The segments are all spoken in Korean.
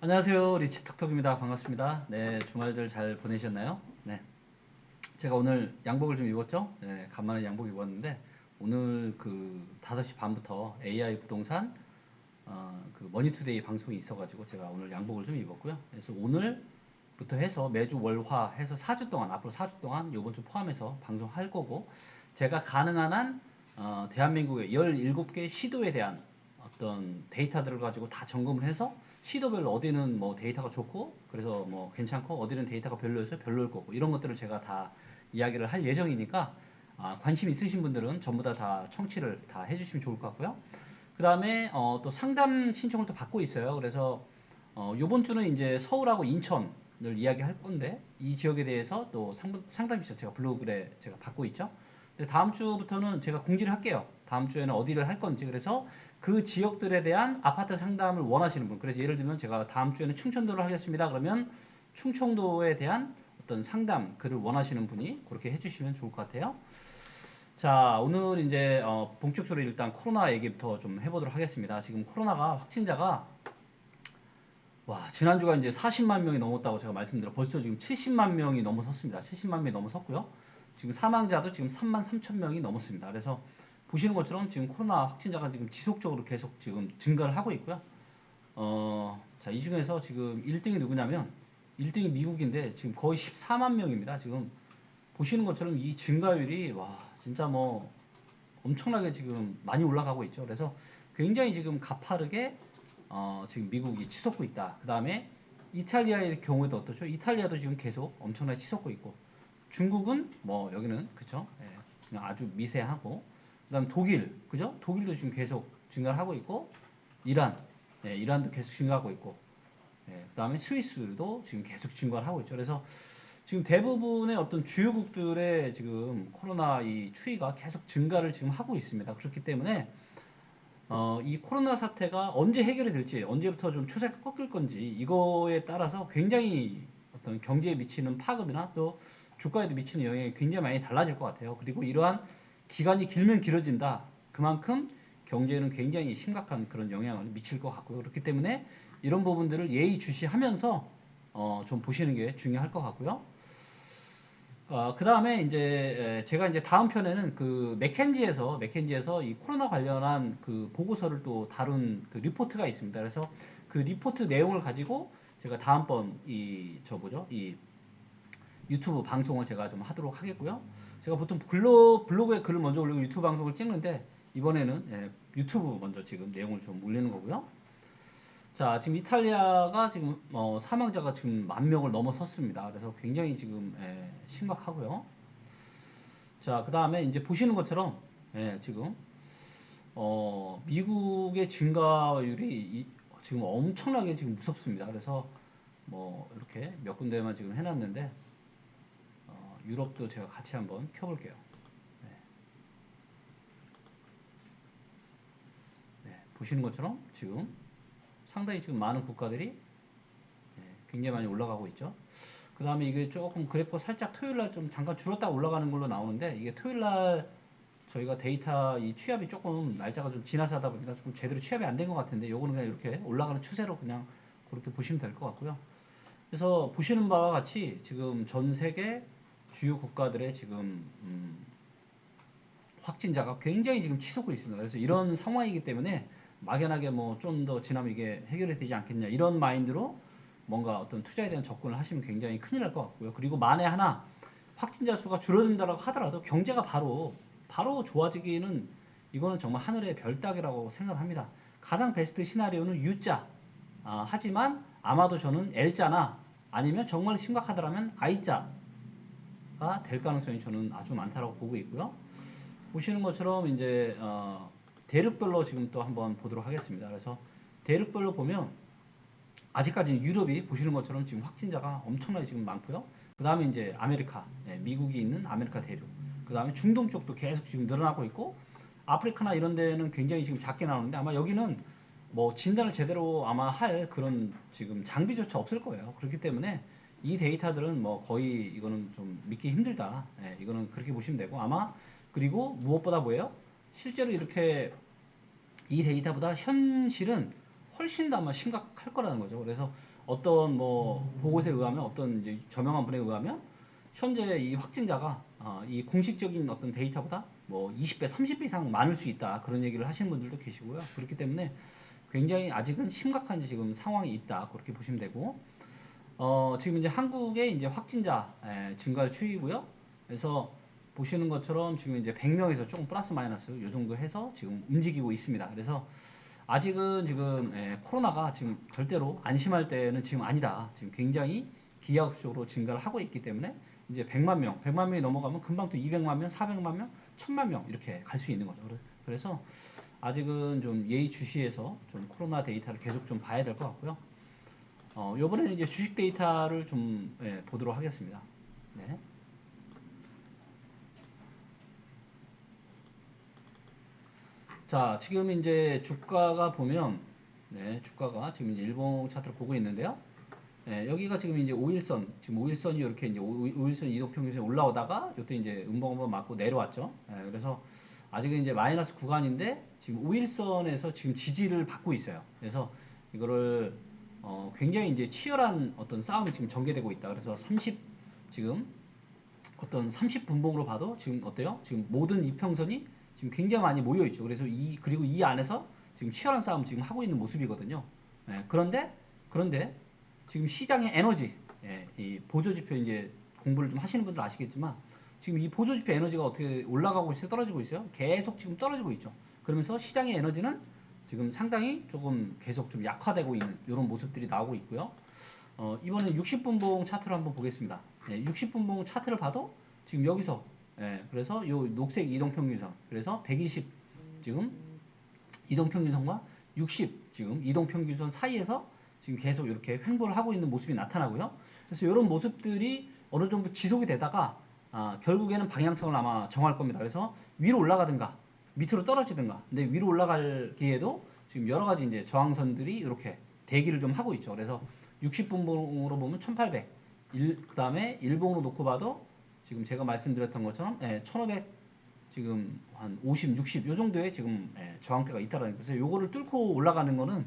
안녕하세요. 리치 톡톡입니다. 반갑습니다. 네, 주말들 잘 보내셨나요? 네. 제가 오늘 양복을 좀 입었죠? 네, 간만에 양복 입었는데 오늘 그 5시 반부터 AI 부동산 어, 그 머니투데이 방송이 있어가지고 제가 오늘 양복을 좀 입었고요. 그래서 오늘 부터 해서 매주 월화 해서 4주 동안 앞으로 4주 동안 요번 주 포함해서 방송할 거고 제가 가능한 한 어, 대한민국의 17개 시도에 대한 어떤 데이터들을 가지고 다 점검을 해서 시도별로 어디는 뭐 데이터가 좋고 그래서 뭐 괜찮고 어디는 데이터가 별로여서 별로일 거고 이런 것들을 제가 다 이야기를 할 예정이니까 아, 관심 있으신 분들은 전부 다, 다 청취를 다 해주시면 좋을 것 같고요. 그 다음에 어, 또 상담 신청을 또 받고 있어요. 그래서 어, 요번 주는 이제 서울하고 인천 을 이야기할 건데 이 지역에 대해서 또 상, 상담 신청 제가 블로그에 제가 받고 있죠. 다음 주부터는 제가 공지를 할게요. 다음 주에는 어디를 할 건지 그래서 그 지역들에 대한 아파트 상담을 원하시는 분 그래서 예를 들면 제가 다음 주에는 충청도를 하겠습니다. 그러면 충청도에 대한 어떤 상담 글을 원하시는 분이 그렇게 해주시면 좋을 것 같아요. 자 오늘 이제 어, 본격적으로 일단 코로나 얘기부터 좀 해보도록 하겠습니다. 지금 코로나가 확진자가 와 지난주가 이제 40만 명이 넘었다고 제가 말씀드려 벌써 지금 70만 명이 넘어섰습니다. 70만 명이 넘어섰고요. 지금 사망자도 지금 3만 3천 명이 넘었습니다. 그래서 보시는 것처럼 지금 코로나 확진자가 지금 지속적으로 계속 지금 증가를 하고 있고요. 어, 자, 이 중에서 지금 1등이 누구냐면 1등이 미국인데 지금 거의 14만 명입니다. 지금 보시는 것처럼 이 증가율이 와, 진짜 뭐 엄청나게 지금 많이 올라가고 있죠. 그래서 굉장히 지금 가파르게 어, 지금 미국이 치솟고 있다. 그 다음에 이탈리아의 경우에도 어떻죠? 이탈리아도 지금 계속 엄청나게 치솟고 있고 중국은 뭐 여기는 그쵸? 예, 그냥 아주 미세하고 그 다음 독일 그죠? 독일도 지금 계속 증가를 하고 있고 이란 예, 이란도 계속 증가하고 있고 예, 그 다음에 스위스도 지금 계속 증가를 하고 있죠. 그래서 지금 대부분의 어떤 주요국들의 지금 코로나 이 추이가 계속 증가를 지금 하고 있습니다. 그렇기 때문에 어, 이 코로나 사태가 언제 해결이 될지, 언제부터 좀 추세가 꺾일 건지, 이거에 따라서 굉장히 어떤 경제에 미치는 파급이나 또 주가에도 미치는 영향이 굉장히 많이 달라질 것 같아요. 그리고 이러한 기간이 길면 길어진다. 그만큼 경제에는 굉장히 심각한 그런 영향을 미칠 것 같고요. 그렇기 때문에 이런 부분들을 예의주시하면서 어, 좀 보시는 게 중요할 것 같고요. 어, 그 다음에 이제 에, 제가 이제 다음 편에는 그 맥켄지에서 맥켄지에서 이 코로나 관련한 그 보고서를 또 다룬 그 리포트가 있습니다. 그래서 그 리포트 내용을 가지고 제가 다음번 이 저 뭐죠 이 유튜브 방송을 제가 좀 하도록 하겠고요. 제가 보통 블로, 블로그에 글을 먼저 올리고 유튜브 방송을 찍는데 이번에는 예, 유튜브 먼저 지금 내용을 좀 올리는 거고요. 자, 지금 이탈리아가 지금 어, 사망자가 지금 만 명을 넘어섰습니다. 그래서 굉장히 지금 예, 심각하고요. 자, 그 다음에 이제 보시는 것처럼 예, 지금 어, 미국의 증가율이 이- 지금 엄청나게 지금 무섭습니다. 그래서 뭐 이렇게 몇 군데만 지금 해놨는데 어, 유럽도 제가 같이 한번 켜볼게요. 네. 네, 보시는 것처럼 지금 상당히 지금 많은 국가들이 네, 굉장히 많이 올라가고 있죠. 그 다음에 이게 조금 그래프 살짝 토요일 날 좀 잠깐 줄었다 올라가는 걸로 나오는데 이게 토요일 날 저희가 데이터 이 취합이 조금 날짜가 좀 지나서 하다 보니까 조금 제대로 취합이 안 된 것 같은데 요거는 그냥 이렇게 올라가는 추세로 그냥 그렇게 보시면 될 것 같고요. 그래서 보시는 바와 같이 지금 전 세계 주요 국가들의 지금 음, 확진자가 굉장히 지금 치솟고 있습니다. 그래서 이런 상황이기 때문에 막연하게 뭐 좀 더 지나면 이게 해결이 되지 않겠냐 이런 마인드로 뭔가 어떤 투자에 대한 접근을 하시면 굉장히 큰일 날 것 같고요. 그리고 만에 하나 확진자 수가 줄어든다고 하더라도 경제가 바로 바로 좋아지기는 이거는 정말 하늘의 별 따기라고 생각합니다. 가장 베스트 시나리오는 U자. 아, 하지만 아마도 저는 L자나 아니면 정말 심각하더라면 I자가 될 가능성이 저는 아주 많다라고 보고 있고요. 보시는 것처럼 이제 어, 대륙별로 지금 또 한번 보도록 하겠습니다. 그래서 대륙별로 보면 아직까지는 유럽이 보시는 것처럼 지금 확진자가 엄청나게 지금 많고요. 그 다음에 이제 아메리카, 예, 미국이 있는 아메리카 대륙. 그 다음에 중동 쪽도 계속 지금 늘어나고 있고 아프리카나 이런 데는 굉장히 지금 작게 나오는데 아마 여기는 뭐 진단을 제대로 아마 할 그런 지금 장비조차 없을 거예요. 그렇기 때문에 이 데이터들은 뭐 거의 이거는 좀 믿기 힘들다. 예, 이거는 그렇게 보시면 되고 아마 그리고 무엇보다 뭐예요? 실제로 이렇게 이 데이터보다 현실은 훨씬 더 아마 심각할 거라는 거죠. 그래서 어떤 뭐 보고서에 의하면 어떤 이제 저명한 분에 의하면 현재 이 확진자가 어, 이 공식적인 어떤 데이터보다 뭐 20배, 30배 이상 많을 수 있다 그런 얘기를 하시는 분들도 계시고요. 그렇기 때문에 굉장히 아직은 심각한 지금 상황이 있다 그렇게 보시면 되고 어, 지금 이제 한국의 이제 확진자 에, 증가를 추이고요. 그래서 보시는 것처럼 지금 이제 100명에서 조금 플러스 마이너스 요 정도 해서 지금 움직이고 있습니다. 그래서 아직은 지금 에, 코로나가 지금 절대로 안심할 때는 지금 아니다. 지금 굉장히 기하급수적으로 증가를 하고 있기 때문에 이제 100만 명, 100만 명이 넘어가면 금방 또 200만 명, 400만 명, 1000만 명 이렇게 갈 수 있는 거죠. 그래서 아직은 좀 예의주시해서 좀 코로나 데이터를 계속 좀 봐야 될 것 같고요. 어, 요번에는 이제 주식 데이터를 좀 예, 보도록 하겠습니다. 네. 자, 지금 이제 주가가 보면, 네, 주가가 지금 이제 일봉 차트를 보고 있는데요. 네, 여기가 지금 이제 5일선, 지금 5일선이 이렇게 이제 5, 일선 이동평균선에 올라오다가 이때 이제 음봉 한번 맞고 내려왔죠. 네, 그래서 아직은 이제 마이너스 구간인데 지금 5일선에서 지금 지지를 받고 있어요. 그래서 이거를 어, 굉장히 이제 치열한 어떤 싸움이 지금 전개되고 있다. 그래서 30 지금 어떤 30분봉으로 봐도 지금 어때요? 지금 모든 이평선이 지금 굉장히 많이 모여 있죠. 그래서 이 그리고 이 안에서 지금 치열한 싸움 지금 하고 있는 모습이거든요. 예, 그런데 그런데 지금 시장의 에너지, 예, 이 보조지표 이제 공부를 좀 하시는 분들 아시겠지만 지금 이 보조지표 에너지가 어떻게 올라가고 있어요? 떨어지고 있어요? 계속 지금 떨어지고 있죠. 그러면서 시장의 에너지는 지금 상당히 조금 계속 좀 약화되고 있는 이런 모습들이 나오고 있고요. 어, 이번엔 60분봉 차트를 한번 보겠습니다. 예, 60분봉 차트를 봐도 지금 여기서 예, 그래서 요 녹색 이동평균선 그래서 120 지금 이동평균선과 60 지금 이동평균선 사이에서 지금 계속 이렇게 횡보를 하고 있는 모습이 나타나고요. 그래서 이런 모습들이 어느 정도 지속이 되다가 아, 결국에는 방향성을 아마 정할 겁니다. 그래서 위로 올라가든가 밑으로 떨어지든가. 근데 위로 올라갈기에도 지금 여러 가지 이제 저항선들이 이렇게 대기를 좀 하고 있죠. 그래서 60분봉으로 보면 1800, 그 다음에 일봉으로 놓고 봐도 지금 제가 말씀드렸던 것처럼 예, 1500 지금 한 50, 60 요 정도의 지금 예, 저항대가 있다라는 거죠. 요거를 뚫고 올라가는 거는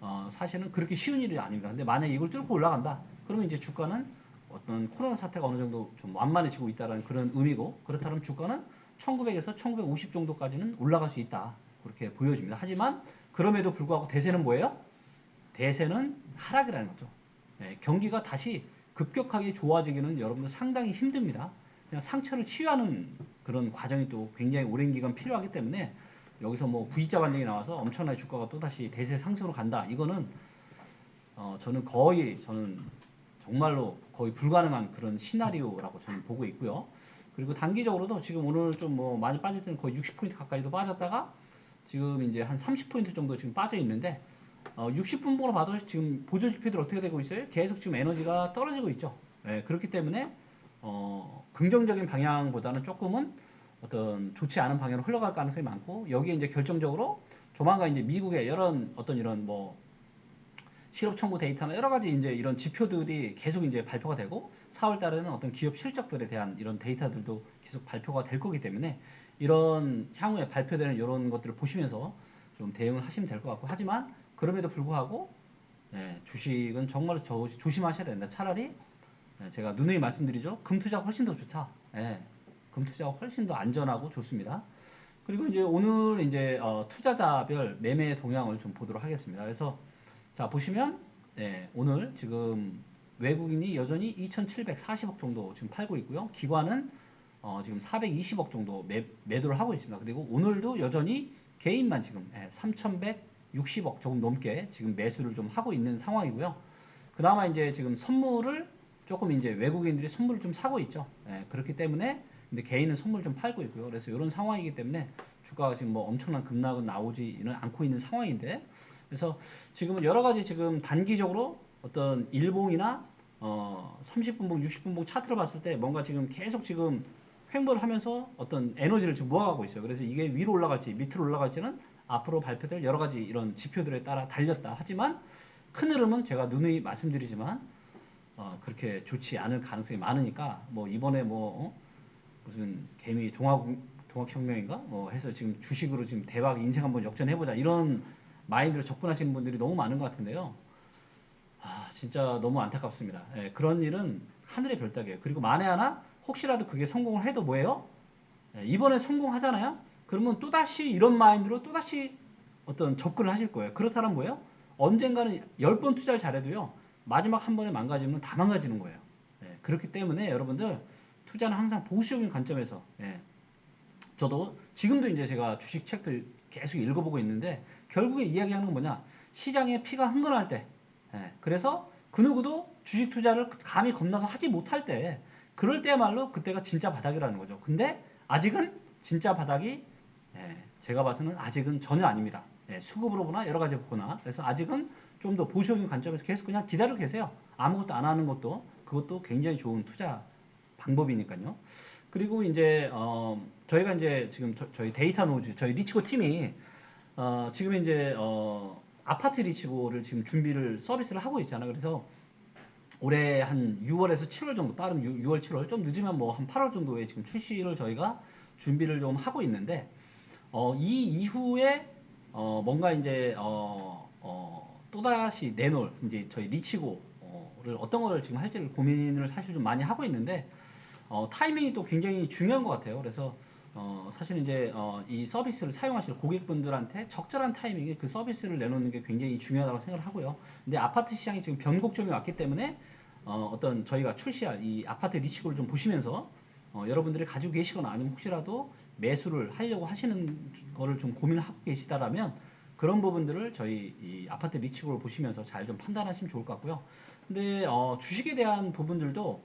어, 사실은 그렇게 쉬운 일이 아닙니다. 근데 만약에 이걸 뚫고 올라간다. 그러면 이제 주가는 어떤 코로나 사태가 어느 정도 좀 완만해지고 있다는 그런 의미고 그렇다면 주가는 1900에서 1950 정도까지는 올라갈 수 있다. 그렇게 보여집니다. 하지만 그럼에도 불구하고 대세는 뭐예요? 대세는 하락이라는 거죠. 예, 경기가 다시 급격하게 좋아지기는 여러분들 상당히 힘듭니다. 상처를 치유하는 그런 과정이 또 굉장히 오랜 기간 필요하기 때문에 여기서 뭐 V자 반등이 나와서 엄청나게 주가가 또 다시 대세 상승으로 간다. 이거는 어 저는 거의 저는 정말로 거의 불가능한 그런 시나리오라고 저는 보고 있고요. 그리고 단기적으로도 지금 오늘 좀 뭐 많이 빠질 때는 거의 60포인트 가까이도 빠졌다가 지금 이제 한 30포인트 정도 지금 빠져 있는데 어, 60분봉으로 봐도 지금 보조 지표들 어떻게 되고 있어요? 계속 지금 에너지가 떨어지고 있죠. 네, 그렇기 때문에 어, 긍정적인 방향보다는 조금은 어떤 좋지 않은 방향으로 흘러갈 가능성이 많고 여기에 이제 결정적으로 조만간 이제 미국의 이런 어떤 이런 뭐 실업 청구 데이터나 여러 가지 이제 이런 지표들이 계속 이제 발표가 되고 4월 달에는 어떤 기업 실적들에 대한 이런 데이터들도 계속 발표가 될 거기 때문에 이런 향후에 발표되는 이런 것들을 보시면서 좀 대응을 하시면 될 것 같고 하지만 그럼에도 불구하고 예, 주식은 정말 조, 조심하셔야 된다. 차라리 예, 제가 누누이 말씀드리죠. 금 투자가 훨씬 더 좋다. 예, 금 투자가 훨씬 더 안전하고 좋습니다. 그리고 이제 오늘 이제 어, 투자자별 매매 동향을 좀 보도록 하겠습니다. 그래서 자 보시면 예, 오늘 지금 외국인이 여전히 2,740억 정도 지금 팔고 있고요. 기관은 어, 지금 420억 정도 매, 매도를 하고 있습니다. 그리고 오늘도 여전히 개인만 지금 예, 3,100 60억 조금 넘게 지금 매수를 좀 하고 있는 상황이고요. 그나마 이제 지금 선물을 조금 이제 외국인들이 선물을 좀 사고 있죠. 예, 그렇기 때문에 근데 개인은 선물 좀 팔고 있고요. 그래서 이런 상황이기 때문에 주가가 지금 뭐 엄청난 급락은 나오지는 않고 있는 상황인데 그래서 지금은 여러 가지 지금 단기적으로 어떤 일봉이나 어 30분봉, 60분봉 차트를 봤을 때 뭔가 지금 계속 지금 횡보를 하면서 어떤 에너지를 지금 모아가고 있어요. 그래서 이게 위로 올라갈지 밑으로 올라갈지는 앞으로 발표될 여러 가지 이런 지표들에 따라 달렸다. 하지만 큰 흐름은 제가 누누이 말씀드리지만 어, 그렇게 좋지 않을 가능성이 많으니까 뭐 이번에 뭐 어? 무슨 개미 동학 동학혁명인가 뭐 해서 지금 주식으로 지금 대박 인생 한번 역전해보자 이런 마인드로 접근하시는 분들이 너무 많은 것 같은데요. 아 진짜 너무 안타깝습니다. 예, 그런 일은 하늘의 별따기예요. 그리고 만에 하나 혹시라도 그게 성공을 해도 뭐예요? 예, 이번에 성공하잖아요. 그러면 또 다시 이런 마인드로 또 다시 어떤 접근을 하실 거예요. 그렇다면 뭐예요? 언젠가는 10번 투자를 잘해도요. 마지막 한 번에 망가지면 다 망가지는 거예요. 예, 그렇기 때문에 여러분들 투자는 항상 보수적인 관점에서 예, 저도 지금도 이제 제가 주식 책들 계속 읽어보고 있는데 결국에 이야기하는 건 뭐냐? 시장에 피가 흥건할 때 예, 그래서 그 누구도 주식 투자를 감히 겁나서 하지 못할 때 그럴 때야말로 그때가 진짜 바닥이라는 거죠. 근데 아직은 진짜 바닥이 예, 제가 봐서는 아직은 전혀 아닙니다. 예, 수급으로 보나 여러 가지 보거나 그래서 아직은 좀 더 보수적인 관점에서 계속 그냥 기다리고 계세요. 아무것도 안 하는 것도. 그것도 굉장히 좋은 투자 방법이니까요. 그리고 이제 어, 저희가 이제 지금 저, 희 데이터 노즈 저희 리치고 팀이 어, 지금 이제 어, 아파트 리치고를 지금 준비를 서비스를 하고 있잖아요. 그래서 올해 한 6월에서 7월 정도 빠른 6, 월 7월 좀 늦으면 뭐 한 8월 정도에 지금 출시를 저희가 준비를 좀 하고 있는데 어, 이 이후에 어, 뭔가 이제 어, 어, 또다시 내놓을 이제 저희 리치고를 어떤 걸 지금 할지를 고민을 사실 좀 많이 하고 있는데 어, 타이밍이 또 굉장히 중요한 것 같아요. 그래서 어, 사실 이제 어, 이 서비스를 사용하실 고객분들한테 적절한 타이밍에 그 서비스를 내놓는 게 굉장히 중요하다고 생각을 하고요. 근데 아파트 시장이 지금 변곡점이 왔기 때문에 어, 어떤 저희가 출시할 이 아파트 리치고를 좀 보시면서 어, 여러분들이 가지고 계시거나 아니면 혹시라도 매수를 하려고 하시는 거를 좀 고민하고 계시다라면 그런 부분들을 저희 이 아파트 리치고를 보시면서 잘 좀 판단하시면 좋을 것 같고요. 근데 어, 주식에 대한 부분들도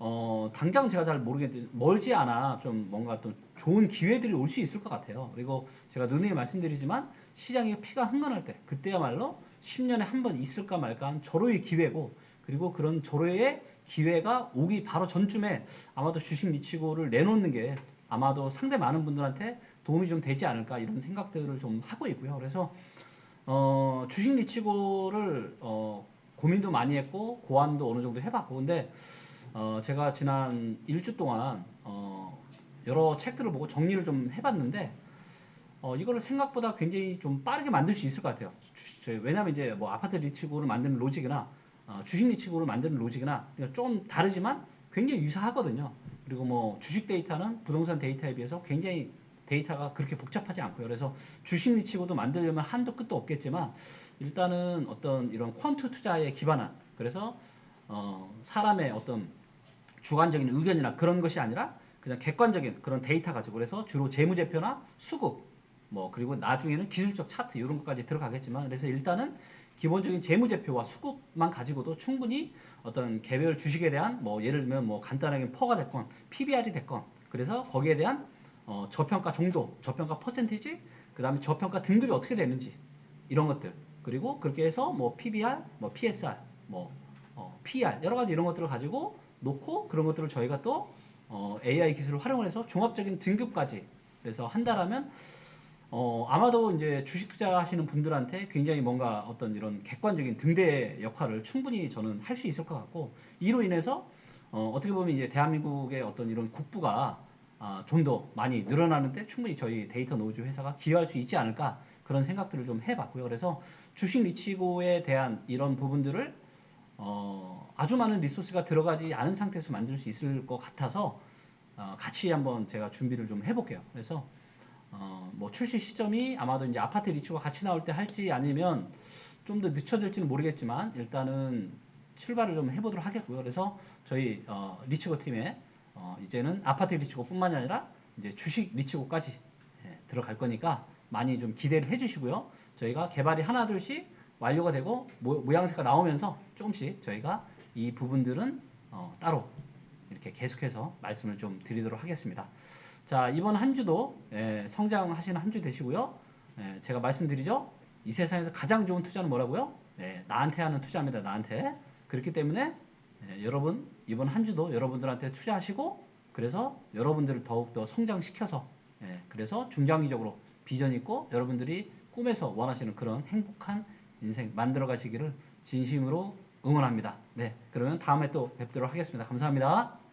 어, 당장 제가 잘 모르겠는데 멀지 않아 좀 뭔가 또 좋은 기회들이 올 수 있을 것 같아요. 그리고 제가 누누이 말씀드리지만 시장에 피가 흥건할 때 그때야말로 10년에 한 번 있을까 말까 한 절호의 기회고 그리고 그런 절호의 기회가 오기 바로 전쯤에 아마도 주식 리치고를 내놓는 게 아마도 상대 많은 분들한테 도움이 좀 되지 않을까 이런 생각들을 좀 하고 있고요. 그래서 어, 주식 리치고를 어, 고민도 많이 했고 고안도 어느 정도 해봤고 근데 어, 제가 지난 일주 동안 어, 여러 책들을 보고 정리를 좀 해봤는데 어, 이거를 생각보다 굉장히 좀 빠르게 만들 수 있을 것 같아요. 주, 왜냐하면 이제 뭐 아파트 리치고를 만드는 로직이나 어, 주식 리치고를 만드는 로직이나 좀 다르지만 굉장히 유사하거든요. 그리고 뭐 주식 데이터는 부동산 데이터에 비해서 굉장히 데이터가 그렇게 복잡하지 않고요. 그래서 주식 리치고도 만들려면 한도 끝도 없겠지만 일단은 어떤 이런 퀀트 투자에 기반한 그래서 어, 사람의 어떤 주관적인 의견이나 그런 것이 아니라 그냥 객관적인 그런 데이터 가지고 그래서 주로 재무제표나 수급 뭐 그리고 나중에는 기술적 차트 이런 것까지 들어가겠지만 그래서 일단은 기본적인 재무제표와 수급만 가지고도 충분히 어떤 개별 주식에 대한 뭐 예를 들면 뭐 간단하게 퍼가 됐건 PBR이 됐건 그래서 거기에 대한 어 저평가 정도, 저평가 퍼센티지, 그 다음에 저평가 등급이 어떻게 되는지 이런 것들. 그리고 그렇게 해서 뭐 PBR, 뭐 PSR, 뭐 어, PR 여러 가지 이런 것들을 가지고 놓고 그런 것들을 저희가 또 어, AI 기술을 활용을 해서 종합적인 등급까지 그래서 한다라면 어, 아마도 이제 주식 투자하시는 분들한테 굉장히 뭔가 어떤 이런 객관적인 등대 역할을 충분히 저는 할 수 있을 것 같고 이로 인해서 어, 어떻게 보면 이제 대한민국의 어떤 이런 국부가 아, 좀 더 많이 늘어나는데 충분히 저희 데이터 노즈 회사가 기여할 수 있지 않을까 그런 생각들을 좀 해봤고요. 그래서 주식 리치고에 대한 이런 부분들을 어, 아주 많은 리소스가 들어가지 않은 상태에서 만들 수 있을 것 같아서 어, 같이 한번 제가 준비를 좀 해볼게요. 그래서 어, 뭐 출시 시점이 아마도 이제 아파트 리츠가 같이 나올 때 할지 아니면 좀 더 늦춰질지는 모르겠지만 일단은 출발을 좀 해보도록 하겠고요. 그래서 저희 어, 리츠고 팀에 어, 이제는 아파트 리츠고뿐만이 아니라 이제 주식 리츠고까지 예, 들어갈 거니까 많이 좀 기대를 해주시고요. 저희가 개발이 하나 둘씩 완료가 되고 모, 양새가 나오면서 조금씩 저희가 이 부분들은 어, 따로 이렇게 계속해서 말씀을 좀 드리도록 하겠습니다. 자 이번 한 주도 예, 성장하시는 한 주 되시고요. 예, 제가 말씀드리죠. 이 세상에서 가장 좋은 투자는 뭐라고요? 예, 나한테 하는 투자입니다. 나한테. 그렇기 때문에 예, 여러분 이번 한 주도 여러분들한테 투자하시고 그래서 여러분들을 더욱더 성장시켜서 예, 그래서 중장기적으로 비전 있고 여러분들이 꿈에서 원하시는 그런 행복한 인생 만들어 가시기를 진심으로 응원합니다. 네, 그러면 다음에 또 뵙도록 하겠습니다. 감사합니다.